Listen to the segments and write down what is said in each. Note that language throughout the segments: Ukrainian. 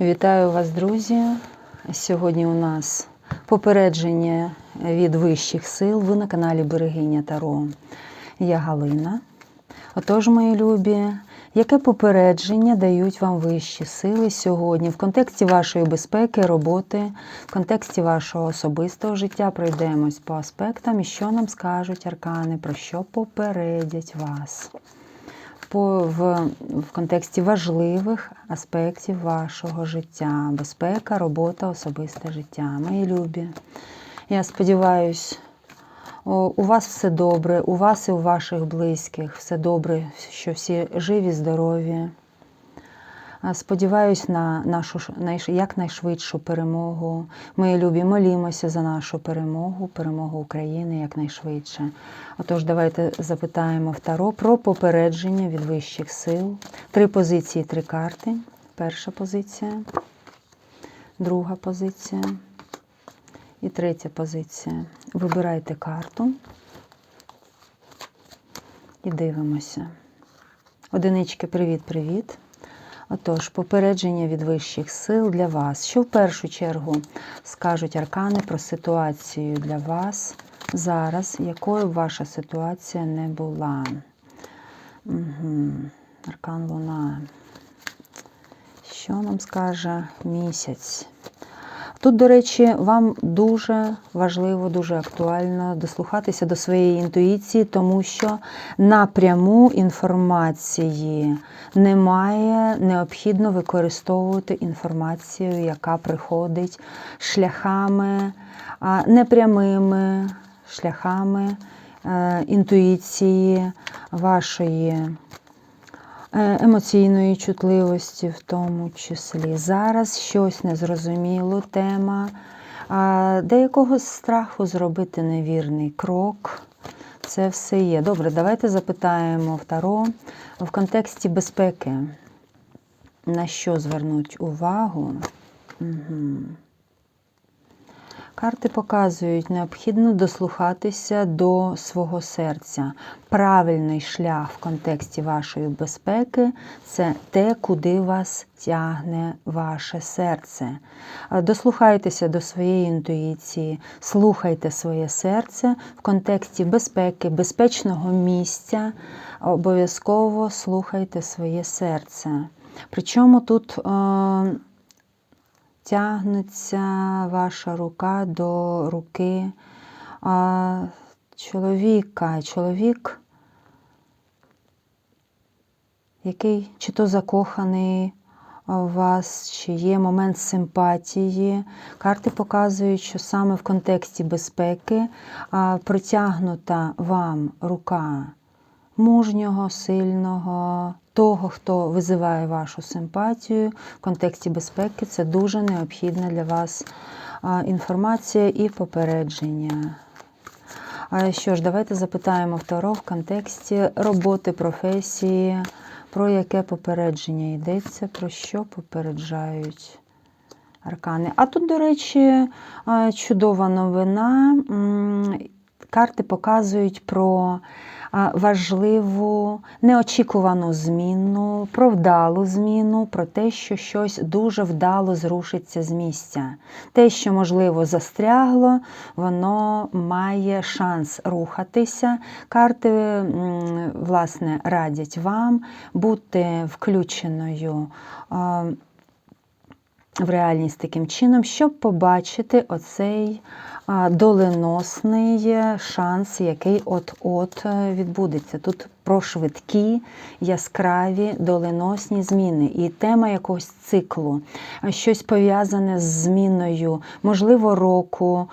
Вітаю вас, друзі! Сьогодні у нас попередження від вищих сил. Ви на каналі Берегиня Таро. Я Галина. Отож, мої любі, яке попередження дають вам вищі сили сьогодні в контексті вашої безпеки, роботи, в контексті вашого особистого життя пройдемось по аспектам і що нам скажуть аркани, про що попередять вас по, в, в контексті важливих аспектів вашого життя. Безпека, робота, особисте життя. Мої любі. Я сподіваюся, у вас все добре, у вас і у ваших близьких все добре, що всі живі, здорові. Сподіваюсь на нашу якнайшвидшу перемогу. Ми любі молімося за нашу перемогу, перемогу України якнайшвидше. Отож, давайте запитаємо в Таро про попередження від вищих сил. Три позиції, три карти. Перша позиція, друга позиція і третя позиція. Вибирайте карту і дивимося. Одинички, привіт-привіт. Отож, попередження від вищих сил для вас. Що в першу чергу скажуть аркани про ситуацію для вас зараз, якою б ваша ситуація не була? Угу. Аркан Луна. Що нам скаже місяць? Тут, до речі, вам дуже важливо, дуже актуально дослухатися до своєї інтуїції, тому що напряму інформації немає, необхідно використовувати інформацію, яка приходить шляхами непрямими шляхами е, інтуїції вашої. Е, емоційної чутливості, в тому числі. Зараз щось незрозуміло, тема, деякого страху зробити невірний крок. Це все є. Добре, давайте запитаємо в Таро в контексті безпеки. На що звернуть увагу? Угу. Карти показують, необхідно дослухатися до свого серця. Правильний шлях в контексті вашої безпеки це те, куди вас тягне ваше серце. Дослухайтеся до своєї інтуїції, слухайте своє серце в контексті безпеки, безпечного місця. Обов'язково слухайте своє серце. Причому тут е, тягнеться ваша рука до руки а, чоловіка. Чоловік, який чи то закоханий у вас, чи є момент симпатії. Карти показують, що саме в контексті безпеки а, протягнута вам рука мужнього, сильного того, хто визиває вашу симпатію в контексті безпеки, це дуже необхідна для вас інформація і попередження. Що ж, давайте запитаємо Таро в контексті роботи, професії, про яке попередження йдеться, про що попереджають аркани. А тут, до речі, чудова новина. Карти показують про важливу, неочікувану зміну, про вдалу зміну, про те, що щось дуже вдало зрушиться з місця. Те, що, можливо, застрягло, воно має шанс рухатися. Карти, власне, радять вам бути включеною. В реальність таким чином, щоб побачити оцей доленосний шанс, який от-от е, відбудеться. Тут про швидкі, яскраві, доленосні зміни. І тема якогось циклу, щось пов'язане з зміною, можливо, року,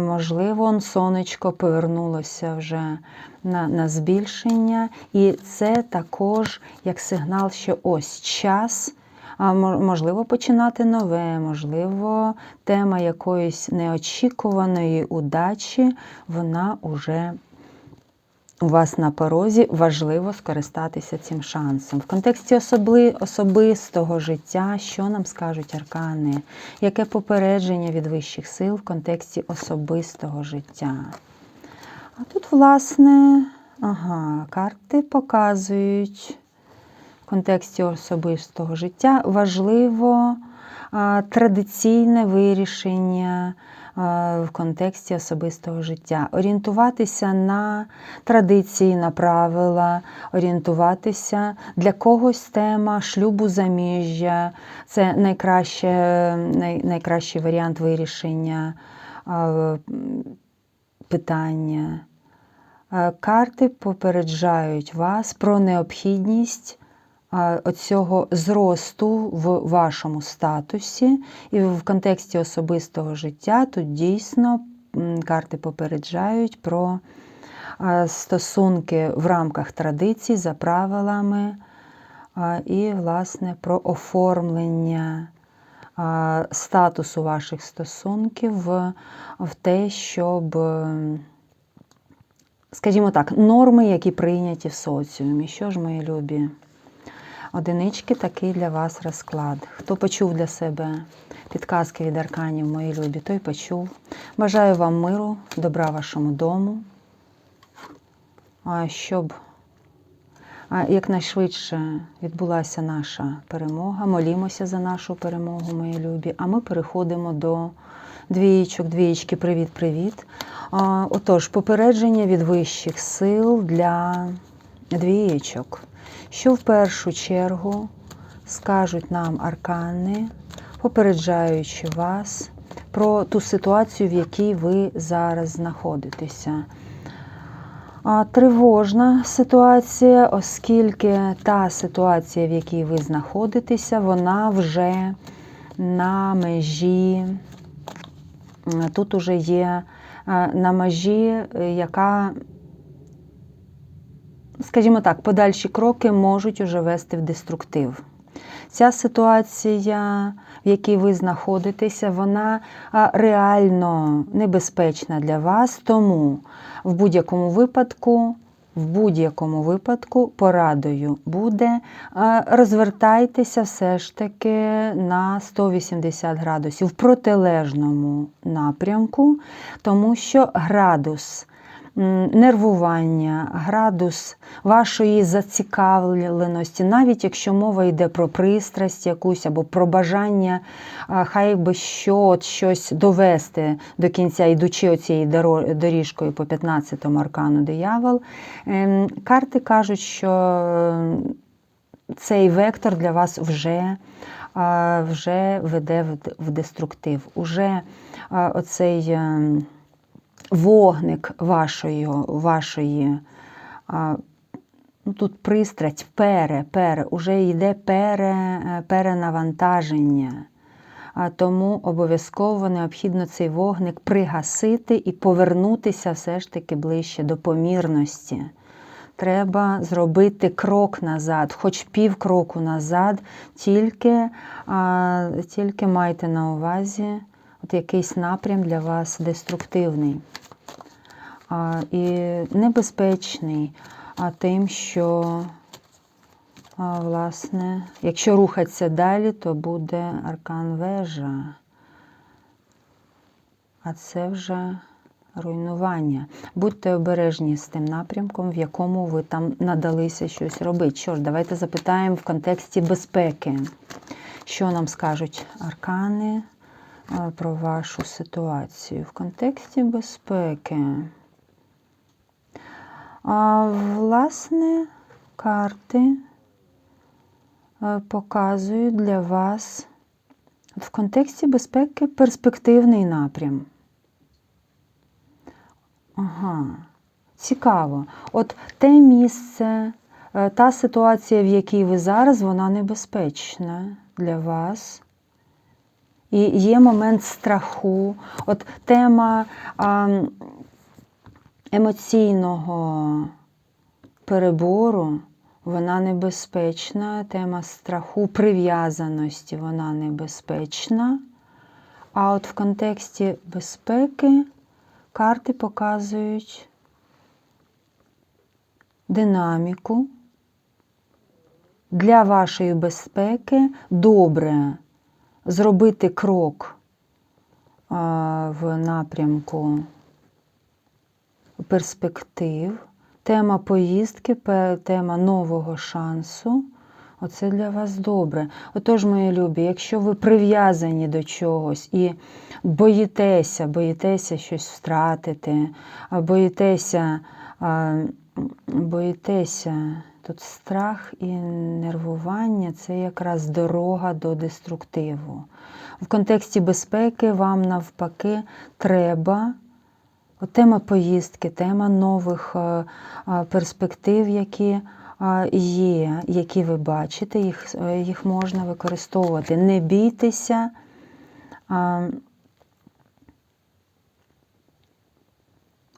можливо, сонечко повернулося вже на, на збільшення. І це також як сигнал, що ось час можливо, починати нове, можливо, тема якоїсь неочікуваної удачі, вона уже у вас на порозі важливо скористатися цим шансом. В контексті особли, особистого життя, що нам скажуть аркани, яке попередження від вищих сил в контексті особистого життя? А тут, власне, ага, карти показують контексті особистого життя важливо традиційне вирішення в контексті особистого життя. Орієнтуватися на традиції, на правила, орієнтуватися для когось тема шлюбу заміжжя. Це найкраще, най, найкращий варіант вирішення питання. Е, Карти попереджають вас про необхідність оцього зросту в вашому статусі і в контексті особистого життя. Тут дійсно карти попереджають про стосунки в рамках традицій за правилами і, власне, про оформлення статусу ваших стосунків в, те, щоб. скажімо так, норми, які прийняті в соціумі. Що ж, мої любі? Одинички такий для вас розклад. Хто почув для себе підказки від арканів, мої любі, той почув. Бажаю вам миру, добра вашому дому. Щоб якнайшвидше відбулася наша перемога. Молімося за нашу перемогу, мої любі. А ми переходимо до двієчок. Двієчки, привіт-привіт. Отож, попередження від вищих сил для двієчок. Що в першу чергу скажуть нам аркани, попереджаючи вас про ту ситуацію, в якій ви зараз знаходитеся. Тривожна ситуація, оскільки та ситуація, в якій ви знаходитеся, вона вже на межі, тут уже є е, на межі, е, яка, скажімо так, подальші кроки можуть уже вести в деструктив. Ця ситуація, в якій ви знаходитеся, вона реально небезпечна для вас, тому в будь-якому випадку, в будь-якому випадку порадою буде розвертайтеся все ж таки на 180 градусів в протилежному напрямку, тому що градус нервування, градус вашої зацікавленості, навіть якщо мова йде про пристрасть якусь або про бажання, хай би що, щось довести до кінця, йдучи оцією доріжкою по 15-му аркану диявол, ем, карти кажуть, що цей вектор для вас вже, вже веде в деструктив. Уже оцей ем, вогник вашої, вашої ну, тут пристрасть, пере, пере, уже йде пере, е, перенавантаження. Тому обов'язково необхідно цей вогник пригасити і повернутися все ж таки ближче до помірності. Треба зробити крок назад, хоч пів кроку назад, тільки, тільки майте на увазі от якийсь напрям для вас деструктивний і небезпечний, а тим, що, власне, якщо рухатися далі, то буде аркан вежа. А це вже руйнування. Будьте обережні з тим напрямком, в якому ви там надалися щось робити. Що ж, давайте запитаємо в контексті безпеки. Що нам скажуть аркани про вашу ситуацію? В контексті безпеки. А, власне, карти е, показують для вас в контексті безпеки перспективний напрям. Ага, цікаво. От те місце, е, та ситуація, в якій ви зараз, вона небезпечна для вас. І є момент страху. От тема а, емоційного перебору, вона небезпечна. Тема страху, прив'язаності, вона небезпечна. А от в контексті безпеки карти показують динаміку. Для вашої безпеки добре зробити крок в напрямку перспектив, тема поїздки, тема нового шансу. Оце для вас добре. Отож, мої любі, якщо ви прив'язані до чогось і боїтеся, боїтеся щось втратити, боїтеся, боїтеся, тут страх і нервування це якраз дорога до деструктиву. В контексті безпеки вам навпаки треба. Тема поїздки, тема нових е, е, перспектив, які е, є, які ви бачите, їх, їх можна використовувати. Не бійтеся.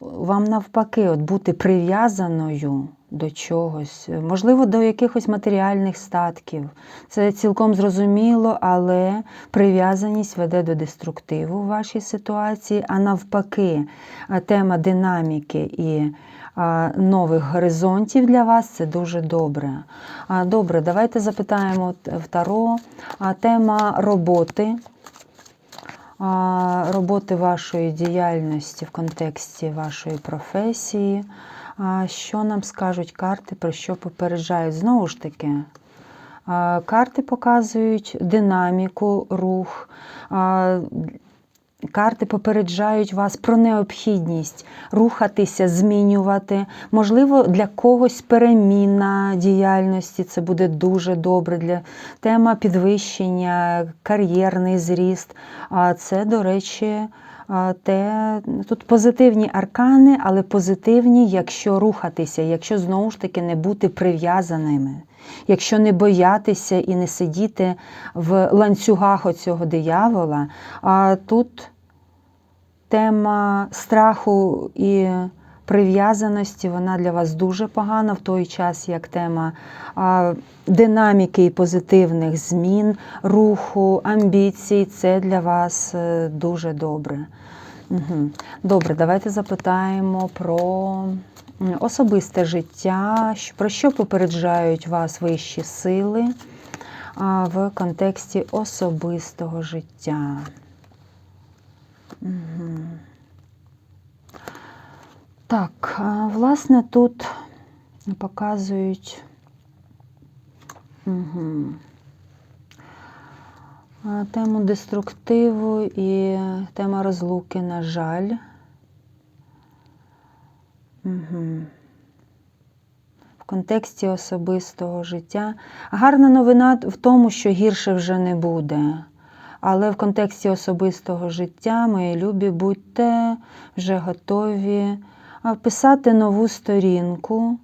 Вам навпаки, от бути прив'язаною до чогось, можливо, до якихось матеріальних статків. Це цілком зрозуміло, але прив'язаність веде до деструктиву в вашій ситуації, а навпаки, тема динаміки і нових горизонтів для вас це дуже добре. Добре, давайте запитаємо в Таро. Тема роботи. Роботи вашої діяльності в контексті вашої професії. Що нам скажуть карти, про що попереджають? Знову ж таки, карти показують динаміку, рух. Карти попереджають вас про необхідність рухатися, змінювати. Можливо, для когось переміна діяльності це буде дуже добре. Для тема підвищення, кар'єрний зріст. А це, до речі, те, тут позитивні аркани, але позитивні, якщо рухатися, якщо знову ж таки не бути прив'язаними. Якщо не боятися і не сидіти в ланцюгах оцього диявола, а тут тема страху і прив'язаності, вона для вас дуже погана в той час, як тема динаміки і позитивних змін, руху, амбіцій. Це для вас е, дуже добре. Угу. Добре, давайте запитаємо про особисте життя, про що попереджають вас вищі сили в контексті особистого життя. Мгм. Так, власне, тут показують. Угу. Тему деструктиву і тема розлуки, на жаль. Угу. В контексті особистого життя. Гарна новина в тому, що гірше вже не буде. Але в контексті особистого життя, мої любі, будьте вже готові писати нову сторінку.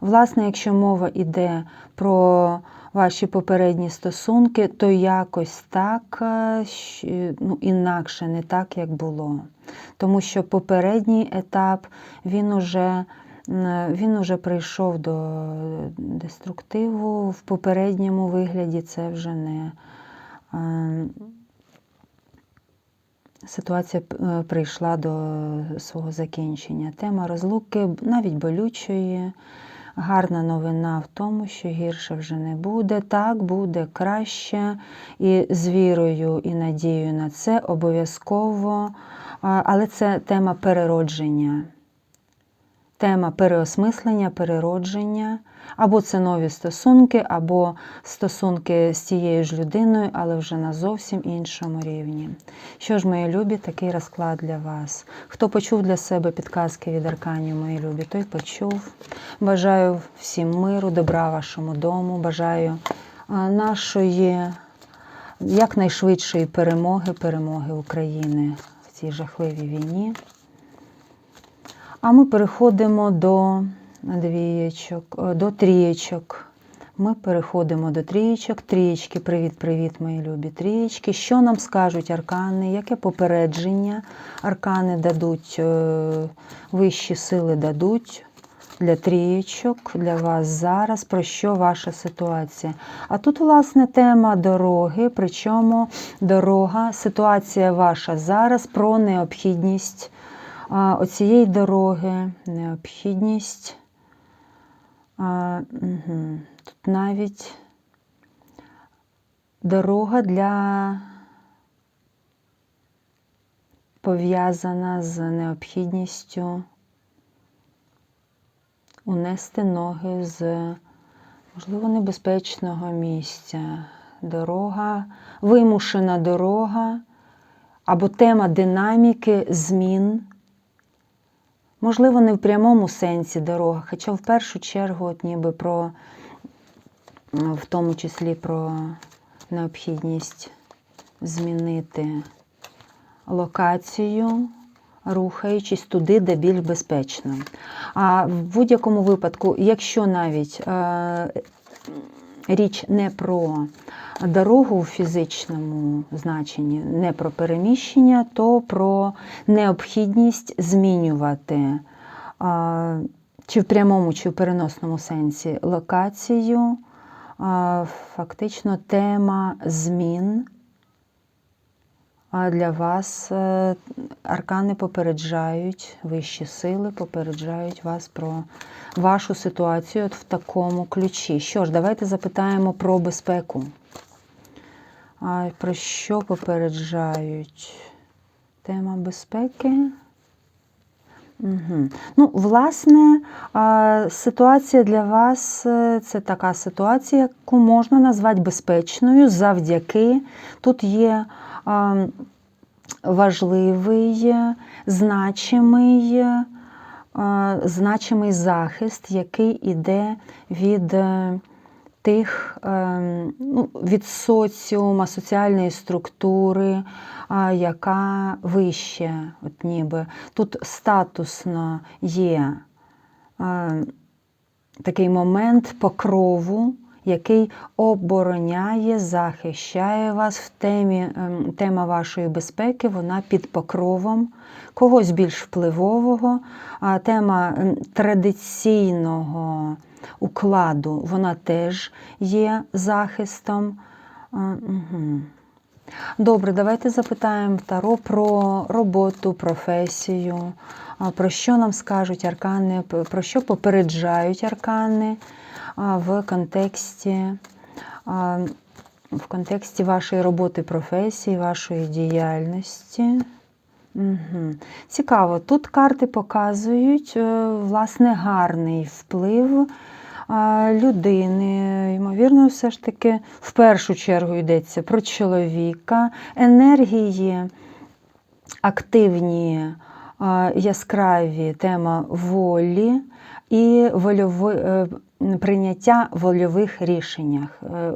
Власне, якщо мова йде про ваші попередні стосунки, то якось так, е, ну, інакше, не так, як було. Тому що попередній етап, він уже, він уже прийшов до деструктиву. В попередньому вигляді це вже не. Ситуація е, прийшла до свого закінчення. Тема розлуки навіть болючої. Гарна новина в тому, що гірше вже не буде. Так, буде краще. І з вірою і надією на це обов'язково. Але це тема переродження. Тема переосмислення, переродження. Або це нові стосунки, або стосунки з тією ж людиною, але вже на зовсім іншому рівні. Що ж, мої любі, такий розклад для вас. Хто почув для себе підказки від Арканію, мої любі, той почув. Бажаю всім миру, добра вашому дому. Бажаю нашої якнайшвидшої перемоги, перемоги України в цій жахливій війні. А ми переходимо до двієчок, е, до трієчок. Ми переходимо до трієчок. Трієчки, привіт-привіт, мої любі трієчки. Що нам скажуть аркани? Яке попередження аркани дадуть, е, вищі сили дадуть для трієчок, для вас зараз, про що ваша ситуація? А тут, власне, тема дороги, причому дорога, ситуація ваша зараз про необхідність оцієї дороги, необхідність. Тут навіть дорога для пов'язана з необхідністю унести ноги з можливо, небезпечного місця, дорога, вимушена дорога, або тема динаміки, змін. Можливо, не в прямому сенсі дорога, хоча в першу чергу, от ніби про, в тому числі про необхідність змінити локацію, рухаючись туди, де більш безпечно. А в будь-якому випадку, якщо навіть е, річ не про дорогу в фізичному значенні, не про переміщення, то про необхідність змінювати чи в прямому, чи в переносному сенсі локацію. Фактично тема змін. А для вас е, аркани попереджають, вищі сили попереджають вас про вашу ситуацію от в такому ключі. Що ж, давайте запитаємо про безпеку. А про що попереджають? Тема безпеки. Угу. Ну, власне, ситуація для вас е, це така ситуація, яку можна назвати безпечною завдяки. Тут є важливий, значимий, значимий захист, який іде від. Е, Тих ем, ну, від соціума, соціальної структури, яка вище, от ніби. Тут статусно є е, такий момент покрову, який обороняє, захищає вас в темі, ем, тема вашої безпеки, вона під покровом когось більш впливового, а тема ем, традиційного укладу, вона теж є захистом. Угу. Добре, давайте запитаємо Таро про роботу, професію, про що нам скажуть аркани, про що попереджають аркани в контексті, в контексті вашої роботи, професії, вашої діяльності. Угу. Цікаво, тут карти показують е, власне гарний вплив людини. Ймовірно, все ж таки в першу чергу йдеться про чоловіка, енергії активні, яскраві тема волі і вольови, е, прийняття вольових рішеннях, е,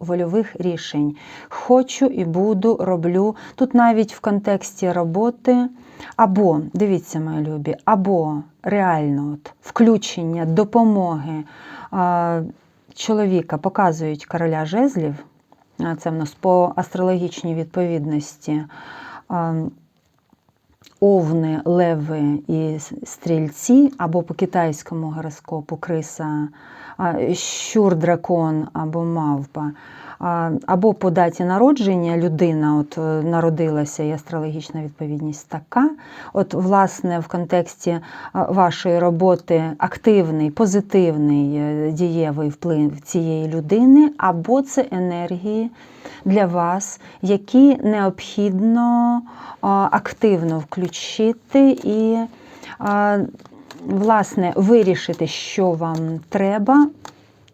вольових рішень. Хочу і буду, роблю. Тут навіть в контексті роботи, або, дивіться, мої любі, або реально от, включення допомоги а, чоловіка показують короля жезлів. Це в нас по астрологічній відповідності. Овни, леви і стрільці, або по китайському гороскопу криса, щур, дракон або мавпа, або по даті народження людина от, е, народилася, і астрологічна відповідність така. От, власне, в контексті вашої роботи активний, позитивний, е, дієвий вплив цієї людини, або це енергії для вас, які необхідно активно включити і, власне, вирішити, що вам треба.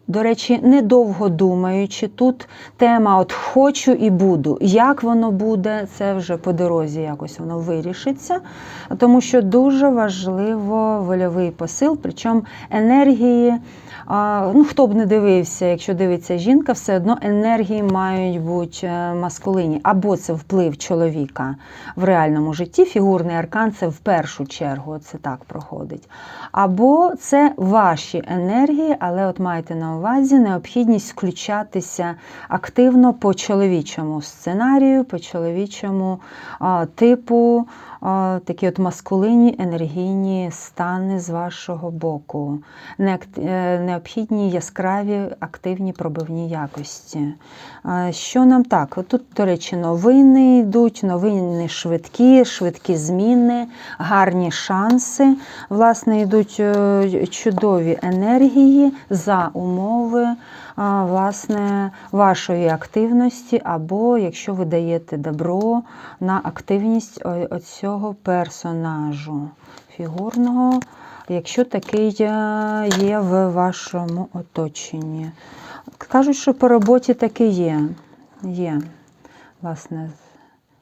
До речі, недовго думаючи, тут тема от хочу і буду. Як воно буде, це вже по дорозі якось воно вирішиться, тому що дуже важливо вольовий посил, причому енергії. Ну, хто б не дивився, якщо дивиться жінка, все одно енергії мають бути е, маскулинні. Або це вплив чоловіка в реальному житті, фігурний аркан це в першу чергу, це так проходить. Або це ваші енергії, але от маєте на увазі необхідність включатися активно по чоловічому сценарію, по чоловічому типу, такі от маскулинні енергійні стани з вашого боку. Е, Необхідні яскраві, активні пробивні якості. Що нам так? Тут, до речі, новини йдуть, новини швидкі, швидкі зміни, гарні шанси. Власне, йдуть е, чудові енергії за умови а, власне, вашої активності, або якщо ви даєте добро на активність о- оцього персонажу фігурного. якщо такий е, є в вашому оточенні. Кажуть, що по роботі таки є. Є. Власне,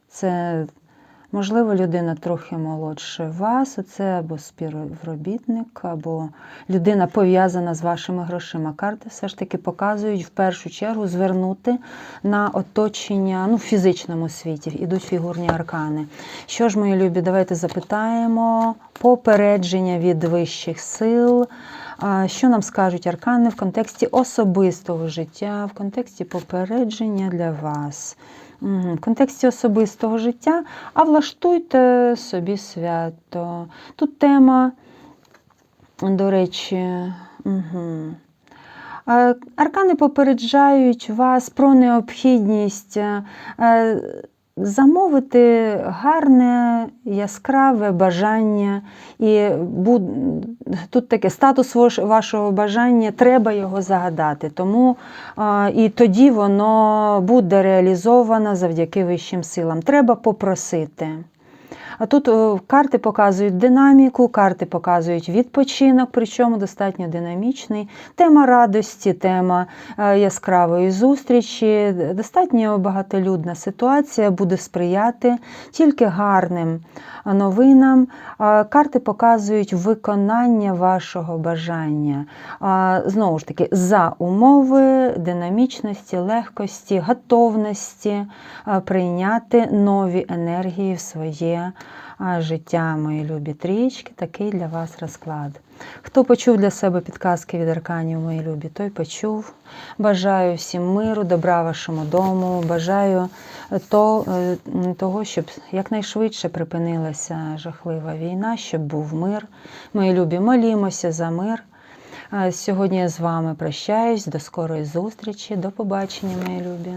це можливо людина трохи молодше вас, це або співробітник, або людина пов'язана з вашими грошима. Карти все ж таки показують в першу чергу звернути на оточення ну, в фізичному світі. Ідуть фігурні аркани. Що ж, мої любі, давайте запитаємо попередження від вищих сил. Що нам скажуть аркани в контексті особистого життя, в контексті попередження для вас? В контексті особистого життя, а влаштуйте собі свято. Тут тема, до речі, угу. аркани попереджають вас про необхідність е, замовити гарне, яскраве бажання. І тут таке статус вашого бажання, треба його загадати. Тому і тоді воно буде реалізовано завдяки вищим силам. Треба попросити. А тут карти показують динаміку, карти показують відпочинок, причому достатньо динамічний. Тема радості, тема е, яскравої зустрічі, достатньо багатолюдна ситуація буде сприяти тільки гарним е, новинам. Е, Карти показують виконання вашого бажання. Знову ж таки, за умови динамічності, легкості, готовності е, прийняти нові енергії в своє життя, мої любі трічки. Такий для вас розклад. Хто почув для себе підказки від арканів, мої любі, той почув. Бажаю всім миру, добра вашому дому. Бажаю е, то, е, того, щоб якнайшвидше припинилася жахлива війна, щоб був мир. Мої любі, молімося за мир. Е, Сьогодні я з вами прощаюсь. До скорої зустрічі. До побачення, мої любі.